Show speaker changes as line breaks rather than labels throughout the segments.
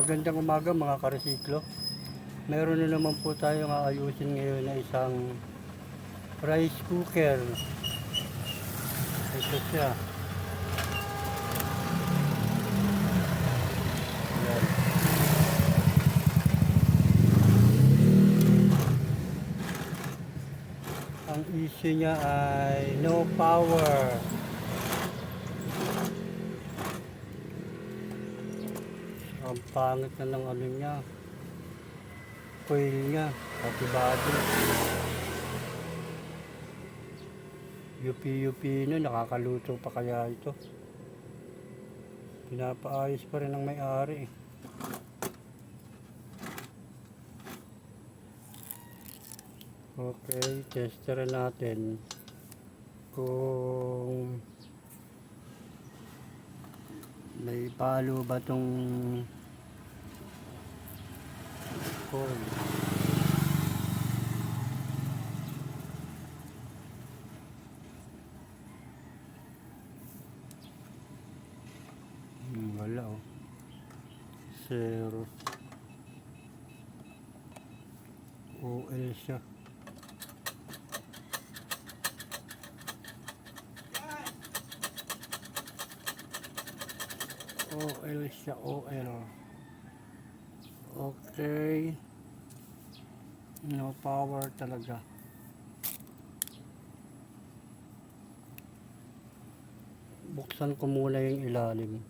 Magandang umaga mga karesiklo. Meron na naman po tayong aayusin ngayon na isang rice cooker. Ito siya. Ang issue niya ay no power. Ang pangit na ng ano niya. Coil niya. Pati body. UP-UP na, nakakaluto pa kaya ito. Pinapaayos pa rin ng may-ari. Okay, tester natin kung may palo ba tong coil. Hmm, wala oh. Zero. OL siya. OL siya, OL. Okay. No power talaga. Buksan ko muna yung ilalim.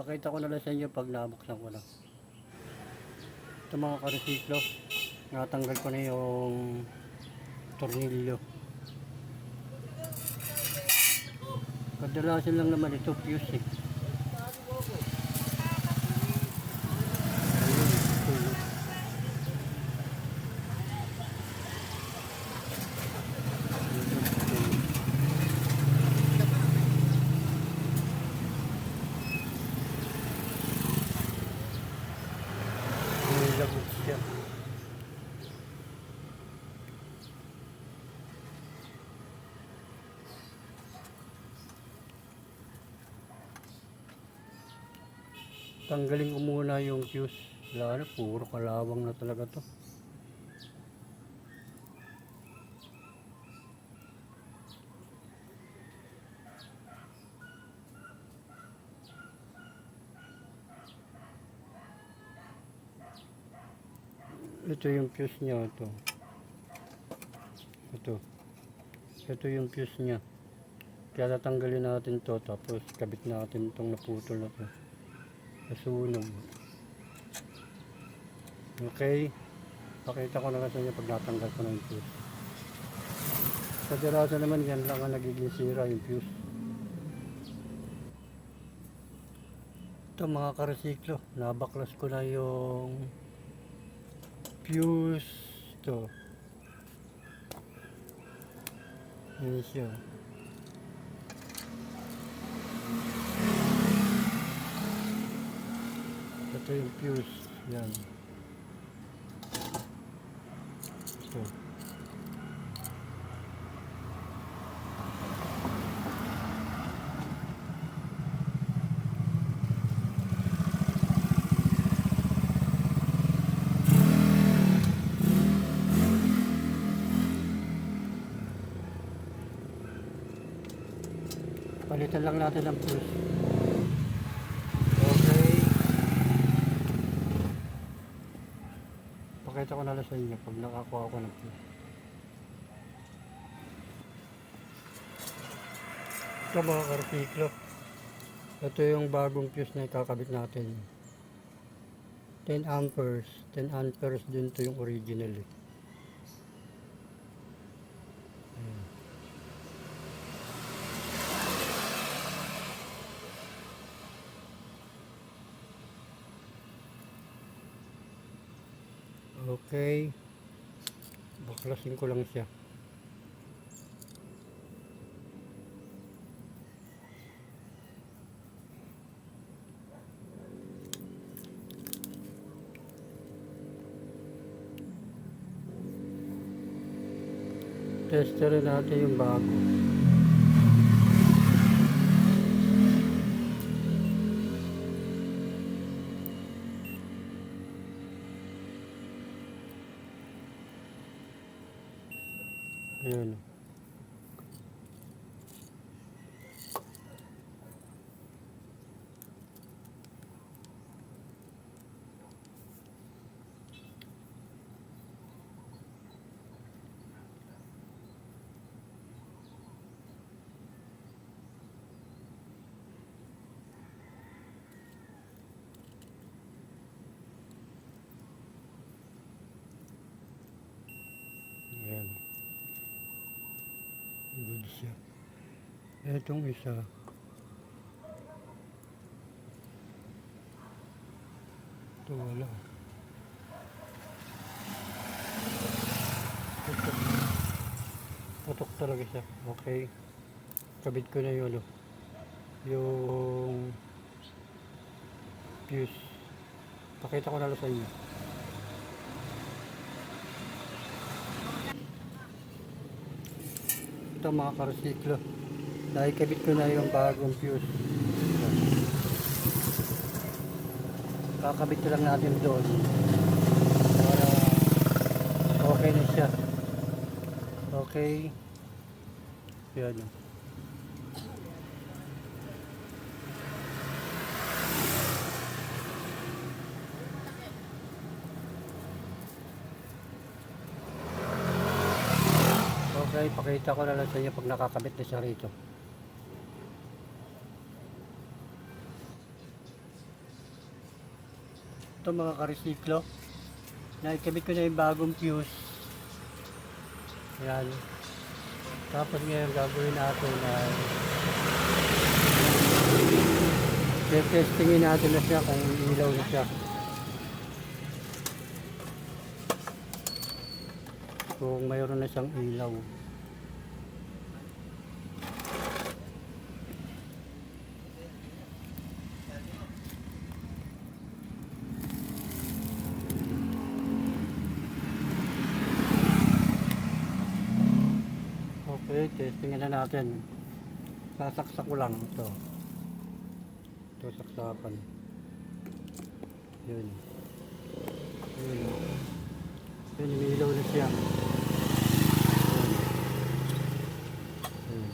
Pakita ko na lang sa inyo pag nabuksan ko na. Ito mga karesiklo, natanggal ko na yung tornilyo. Kadalasan lang naman ito fuse eh. Tanggalin ko muna yung fuse. Na, puro kalawang na talaga to. Ito yung fuse niya ito. Ito. Ito yung fuse niya. Kaya tatanggalin natin to tapos kabit natin itong naputol na to. Nasunog. Okay. Pakita ko na lang sa inyo pag natanggal ko yung fuse. Sa dirasa naman yan lang ang nagiging sira yung fuse. Ito mga karesiklo, nabaklas ko na yung fuse to. Yan siya. Ito yung fuse. Yan. Ito. Palitan lang natin ang fuse. Okay. Pakita ko na lang sa inyo pag nakakuha ko ng fuse. Ito mga karpiklo. Ito yung bagong fuse na ikakabit natin. 10 amperes. 10 amperes din to yung original eh. Okay. Baklasin ko lang siya. Test rin natin yung bago. Siya. Etong isa. Ito wala. Putok. Putok talaga siya. Okay. Kabit ko na yun. ano, Yung fuse. Pakita ko na lang sa inyo. Ito mga karsiklo. Nakikabit ko na yung bagong fuse. Kakabit lang natin doon. Para okay na siya. Okay. Yan. Okay, pakita ko na lang sa inyo pag nakakabit na siya rito. Ito mga karisiklo. Naikabit ko na yung bagong fuse. Yan. Tapos ngayon gagawin natin ay testingin natin na siya kung ilaw na siya. Kung mayroon na siyang ilaw. Okay, testingin na natin. Sasaksak ko lang ito. Ito saksakan. Yun. Yun. Yun, umiilaw na siya. Yun.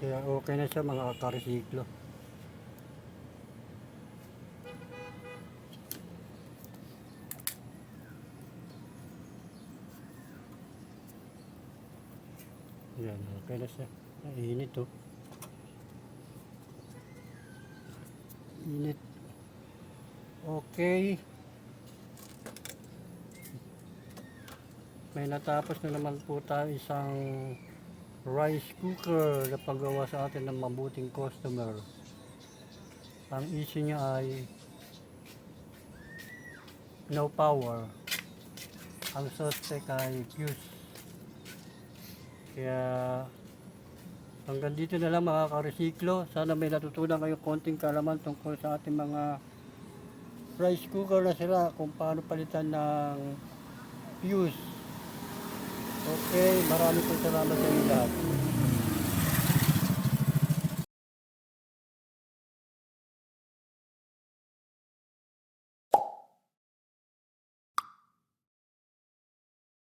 Kaya okay na siya mga karisiklo. Yan, okay na siya. Init oh. Init. Okay. May natapos na naman po tayo isang rice cooker na paggawa sa atin ng mabuting customer. Ang issue niya ay no power. Ang suspect ay fuse. Kaya hanggang dito na lang mga karesiklo. Sana may natutunan kayo konting kalaman tungkol sa ating mga rice cooker na sila kung paano palitan ng fuse. Okay, marami pong salamat sa inyo lahat.